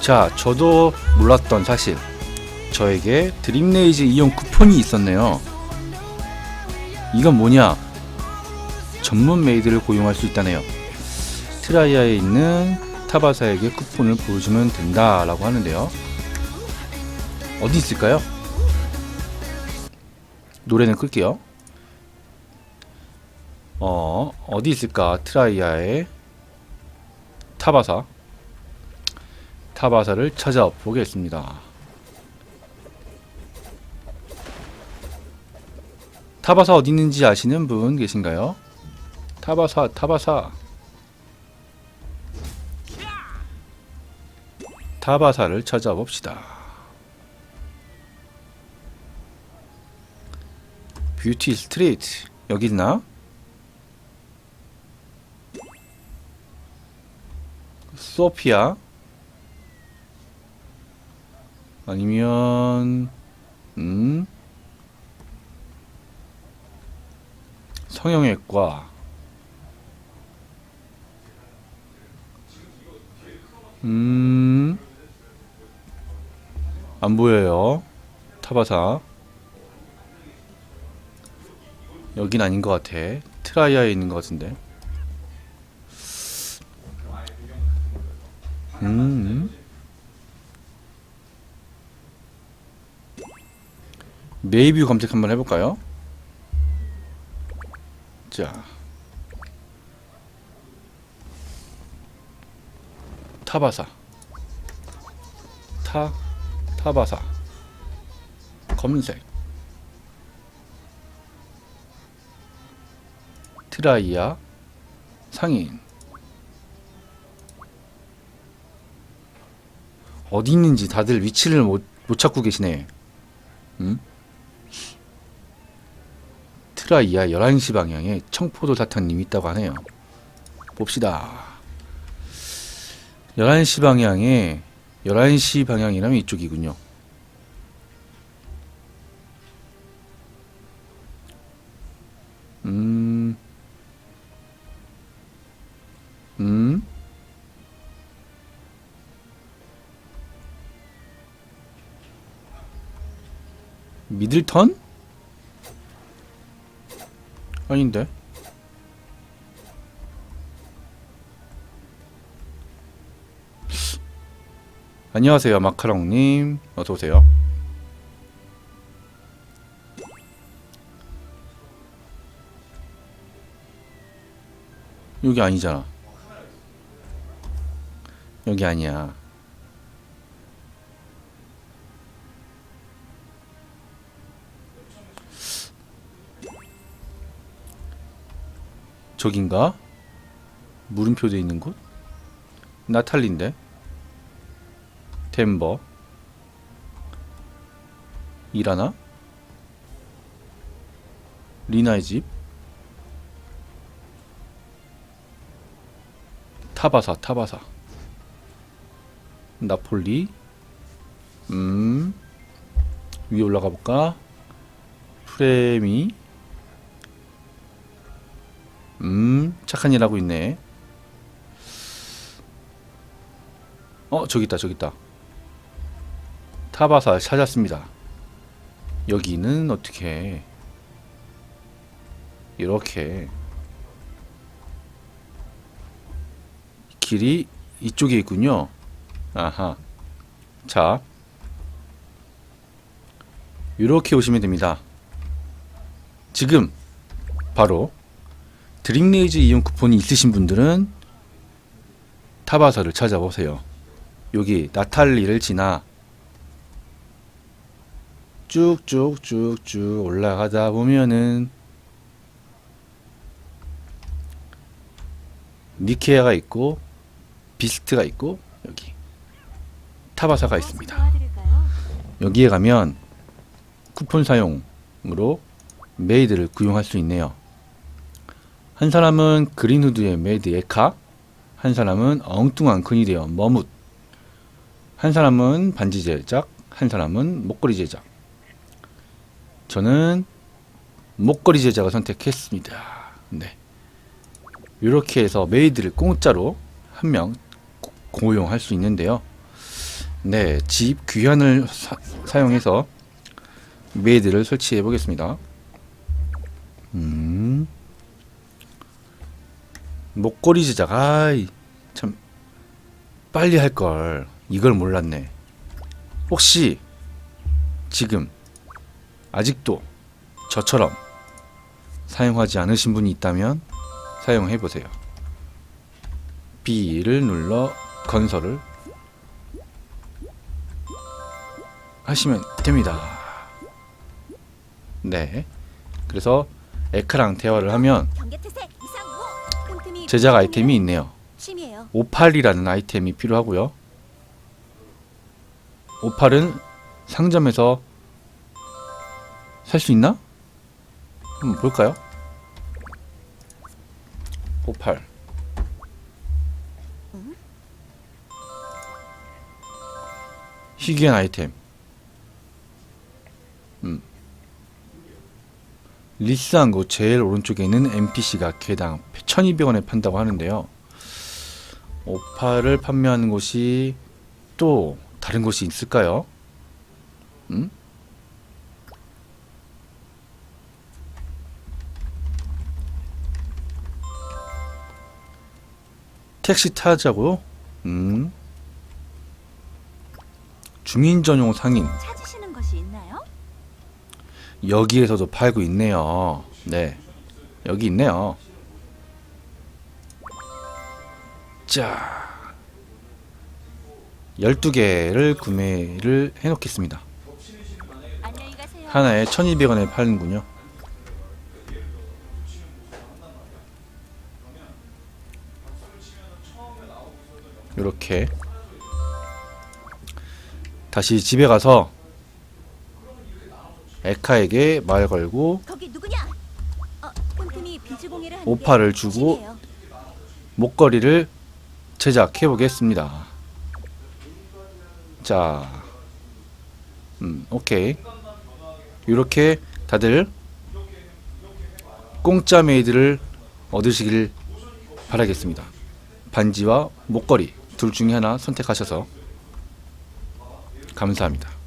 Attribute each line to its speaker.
Speaker 1: 자, 저도 몰랐던 사실. 저에게 드림레이즈 이용 쿠폰이 있었네요. 이건 뭐냐? 전문 메이드를 고용할 수 있다네요. 트라이아에 있는 타바사에게 쿠폰을 보여주면 된다라고 하는데요. 어디 있을까요? 노래는 끌게요. 어, 어디 있을까? 트라이아의 타바사. 타바사를 찾아보겠습니다. 타바사 어디 있는지 아시는 분 계신가요? 타바사, 타바사. 타바사를 찾아봅시다. 뷰티 스트리트 여기 있나? 소피아 아니면 음? 성형외과. 음? 안 보여요. 타바사. 여긴 아닌 것 같아. 트라이아에 있는 것 같은데. 음 메이뷰 검색 한번 해볼까요? 자. 타바사. 타 타바사. 검색. 트라이아. 상인. 어디 있는지 다들 위치를 못, 못 찾고 계시네. 음? 트라이아 11시 방향에 청포도 사탕님이 있다고 하네요 봅시다 11시 방향에 11시 방향이라면 이쪽이군요 음 음? 미들턴? 아닌데. 안녕하세요, 마카롱님. 어서 오세요. 여기 아니잖아. 여기 아니야. 저긴가? 물음표 돼 있는 곳? 나탈리인데? 덴버 일하나? 리나의 집? 타바사 타바사 나폴리 음 위에 올라가 볼까? 프레미 음, 착한 일 하고 있네. 어, 저기 있다, 저기 있다. 타바사 찾았습니다. 여기는 어떻게? 이렇게 길이 이쪽에 있군요. 아하. 자, 이렇게 오시면 됩니다. 지금 바로 드림레이즈 이용 쿠폰이 있으신 분들은 타바사를 찾아보세요. 여기 나탈리를 지나 쭉쭉쭉쭉 올라가다 보면은 니케아가 있고 비스트가 있고 여기 타바사가 있습니다. 여기에 가면 쿠폰 사용으로 메이드를 구용할 수 있네요. 한 사람은 그린후드의 메이드 에카, 한 사람은 엉뚱한 근이 되어 머뭇, 한 사람은 반지 제작, 한 사람은 목걸이 제작. 저는 목걸이 제작을 선택했습니다. 네. 이렇게 해서 메이드를 공짜로 한 명 고용할 수 있는데요. 네, 집 귀환을 사, 사용해서 메이드를 설치해 보겠습니다. 음. 목걸이 제작. 아이, 참 빨리 할 걸. 이걸 몰랐네. 혹시 지금 아직도 저처럼 사용하지 않으신 분이 있다면 사용해 보세요. B를 눌러 건설을 하시면 됩니다. 네. 그래서 에크랑 대화를 하면 제작 아이템이 있네요.
Speaker 2: 심이에요.
Speaker 1: 오팔이라는 아이템이 필요하고요. 오팔은 상점에서 살 수 있나? 한번 볼까요? 오팔. 희귀한 아이템. 리스한 곳 제일 오른쪽에 있는 NPC가 개당 1200원에 판다고 하는데요. 오파를 판매하는 곳이 또 다른 곳이 있을까요? 음? 택시 타자고요? 음. 주민 전용 상인 여기에서도 팔고 있네요. 네. 여기 있네요. 자. 12개를 구매를 해 놓겠습니다. 하나에 1200원에 파는군요. 이렇게 다시 집에 가서 에카에게 말 걸고?
Speaker 2: 어,
Speaker 1: 오파를
Speaker 2: 게
Speaker 1: 주고. 목걸이를 제작해 보겠습니다. 자, 음, 오케이. 이렇게 다들 공짜 메이드를 얻으시길 바라겠습니다. 반지와 목걸이 둘 중에 하나 선택하셔서 감사합니다.